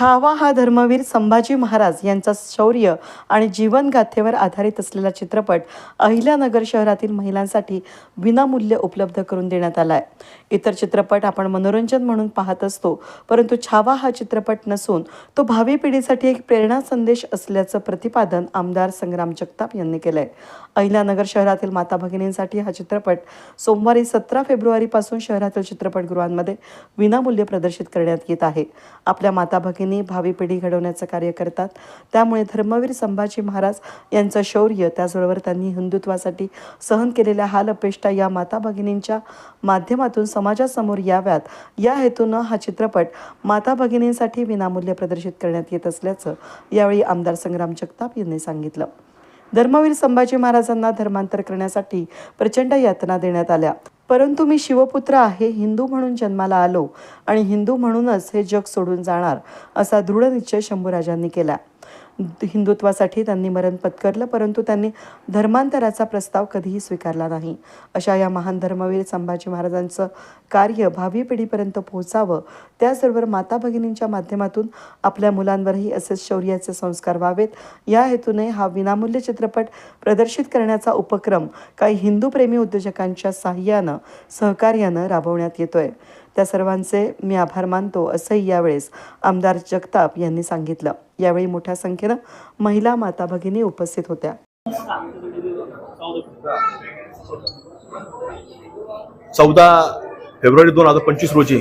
छावा हा धर्मवीर संभाजी महाराज यांचा शौर्य आणि जीवनगाथेवर आधारित असलेला चित्रपट अहिल्यानगर शहरातील महिलांसाठी विनामूल्य उपलब्ध करून देण्यात आला आहे इतर चित्रपट आपण मनोरंजन म्हणून पाहत असतो परंतु छावा हा चित्रपट नसून तो भावी पिढीसाठी एक प्रेरणा संदेश असल्याचं प्रतिपादन आमदार संग्राम जगताप यांनी केलं आहे अहिल्यानगर शहरातील माता भगिनींसाठी हा चित्रपट सोमवारी सतरा फेब्रुवारीपासून शहरातील चित्रपटगृहांमध्ये विनामूल्य प्रदर्शित करण्यात येत आहे. आपल्या माता भगिनी भावी पिढी घडवण्याचं कार्य करतात. त्यामुळे धर्मवीर संभाजी महाराज यांचं शौर्य त्याचबरोबर त्यांनी हिंदुत्वासाठी सहन केलेल्या हाल अपेष्टा या माता भगिनींच्या माध्यमातून समाजासमोर याव्यात. या हेतूनं हा चित्रपट माता भगिनींसाठी विनामूल्य प्रदर्शित करण्यात येत असल्याचं यावेळी आमदार संग्राम जगताप यांनी सांगितलं. धर्मवीर संभाजी महाराजांना धर्मांतर करण्यासाठी प्रचंड यातना देण्यात आल्या. परंतु मी शिवपुत्र आहे हिंदू म्हणून जन्माला आलो आणि हिंदू म्हणूनच हे जग सोडून जाणार असा दृढ निश्चय शंभूराजांनी केला. हिंदुत्वासाठी त्यांनी मरण पत्करलं परंतु त्यांनी धर्मांतराचा प्रस्ताव कधीही स्वीकारला नाही. अशा या महान धर्मवीर संभाजी महाराजांचं कार्य भावी पिढीपर्यंत पोहोचावं त्याचबरोबर माता भगिनींच्या माध्यमातून आपल्या मुलांवरही असेच शौर्याचे संस्कार व्हावेत. या हेतूने हा विनामूल्य चित्रपट प्रदर्शित करण्याचा उपक्रम काही हिंदूप्रेमी उद्योजकांच्या साह्यानं सहकार्यानं राबवण्यात येतोय. त्या सर्वांचे मी आभार मानतो असंही यावेळेस आमदार जगताप यांनी सांगितलं. यावेळी मोठ्या संख्येनं महिला माता भगिनी उपस्थित होत्या. चौदा फेब्रुवारी दोन हजार पंचवीस रोजी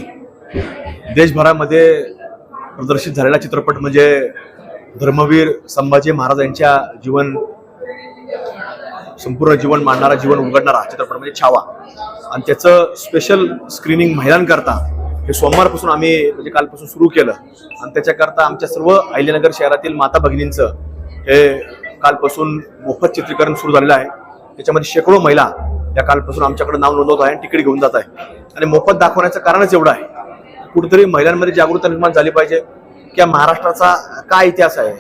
देशभरामध्ये प्रदर्शित झालेला चित्रपट म्हणजे धर्मवीर संभाजी महाराज यांच्या जीवन संपूर्ण जीवन मांडणारा जीवन उघडणारा चित्रपट म्हणजे छावा. आणि त्याचं स्पेशल स्क्रीनिंग महिलांकरता हे सोमवारपासून आम्ही म्हणजे कालपासून सुरू केलं. आणि त्याच्याकरता आमच्या सर्व अहिल्यानगर शहरातील माता भगिनींचं हे कालपासून मोफत चित्रीकरण सुरू झालेलं आहे. त्याच्यामध्ये शेकडो महिला या कालपासून आमच्याकडे नाव नोंदवत आहे आणि तिकीट घेऊन जात आहे. आणि मोफत दाखवण्याचं कारणच एवढं आहे. कुठेतरी महिलांमध्ये जागरूकता निर्माण झाली पाहिजे. की महाराष्ट्राचा काय इतिहास आहे?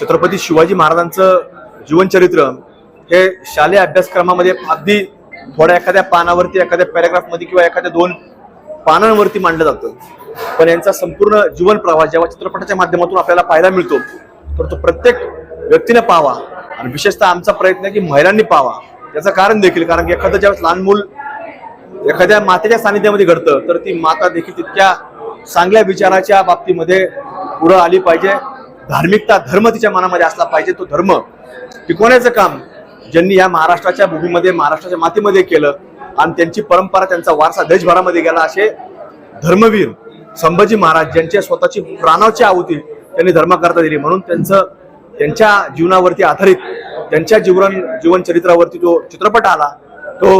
छत्रपती शिवाजी महाराजांचं जीवनचरित्र हे शालेय अभ्यासक्रमामध्ये अगदी थोड्या एखाद्या पानावरती एखाद्या पॅराग्राफमध्ये किंवा एखाद्या दोन पानांवरती मांडलं जातं. पण यांचा संपूर्ण जीवन प्रवास जेव्हा चित्रपटाच्या माध्यमातून आपल्याला पाहायला मिळतो तर तो प्रत्येक व्यक्तीने पाहावा आणि विशेषतः आमचा प्रयत्न आहे की महिलांनी पाहावा. याचं कारण देखील कारण की एखादं ज्यावेळेस लहान मूल एखाद्या मातेच्या सानिध्यामध्ये घडतं तर ती माता देखील तितक्या चांगल्या विचाराच्या बाबतीमध्ये पुढं आली पाहिजे. धार्मिकता धर्म तिच्या मनामध्ये असला पाहिजे तो धर्म. टिकवण्याचं काम ज्यांनी या महाराष्ट्राच्या भूमीमध्ये महाराष्ट्राच्या मातीमध्ये केलं आणि त्यांची परंपरा त्यांचा वारसा देशभरामध्ये गेला असे धर्मवीर संभाजी महाराज ज्यांच्या स्वतःची प्राणाची आहुती त्यांनी धर्माकरता दिली. म्हणून त्यांचं त्यांच्या जीवनावरती आधारित त्यांच्या जीवन जीवनचरित्रावरती जो चित्रपट आला तो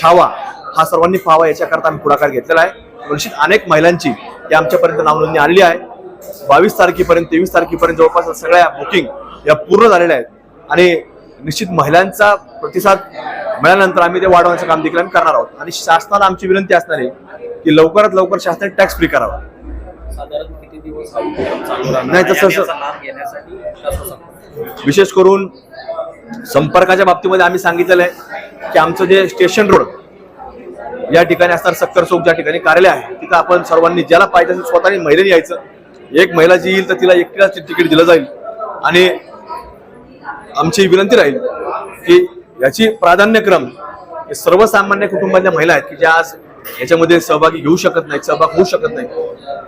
छावा हा सर्वांनी पाहावा याच्याकरता आम्ही पुढाकार घेतलेला आहे. निश्चित अनेक महिलांची या आमच्यापर्यंत नावनोंदणी आणली आहे. बावीस तारखेपर्यंत तेवीस तारखेपर्यंत जवळपास सगळ्या बुकिंग या पूर्ण झालेल्या आहेत. आणि निश्चित महिलांचा प्रतिसाद मिळाल्यानंतर आम्ही ते वाढवण्याचं काम देखील आम्ही करणार आहोत. आणि शासनाला आमची विनंती असणार आहे की लवकरात लवकर शासनाने टॅक्स फ्री करावा. नाही, तसं- विशेष करून संपर्काच्या बाबतीमध्ये आम्ही सांगितलेलं आहे की आमचं जे स्टेशन रोड या ठिकाणी असणार सक्कर चौक ज्या ठिकाणी कार्यालय आहे तिथं आपण सर्वांनी ज्याला पाहिजे असेल स्वतःने महिलेने यायचं. एक महिला जी येईल तर तिला एकटीला तिकीट दिलं जाईल. आणि आमची विनंती राहील की याची प्राधान्यक्रम हे सर्वसामान्य कुटुंबातल्या महिला आहेत की ज्या आज याच्यामध्ये सहभागी घेऊ शकत नाहीत सहभाग होऊ शकत नाही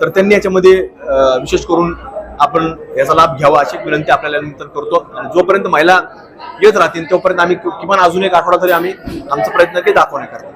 तर त्यांनी याच्यामध्ये विशेष करून आपण याचा लाभ घ्यावा अशी विनंती आपल्याला नंतर करतो. आणि जोपर्यंत महिला येत राहतील तोपर्यंत आम्ही किमान अजून एक आठवडा तरी आम्ही आमचा प्रयत्न काही दाखवण्या करतो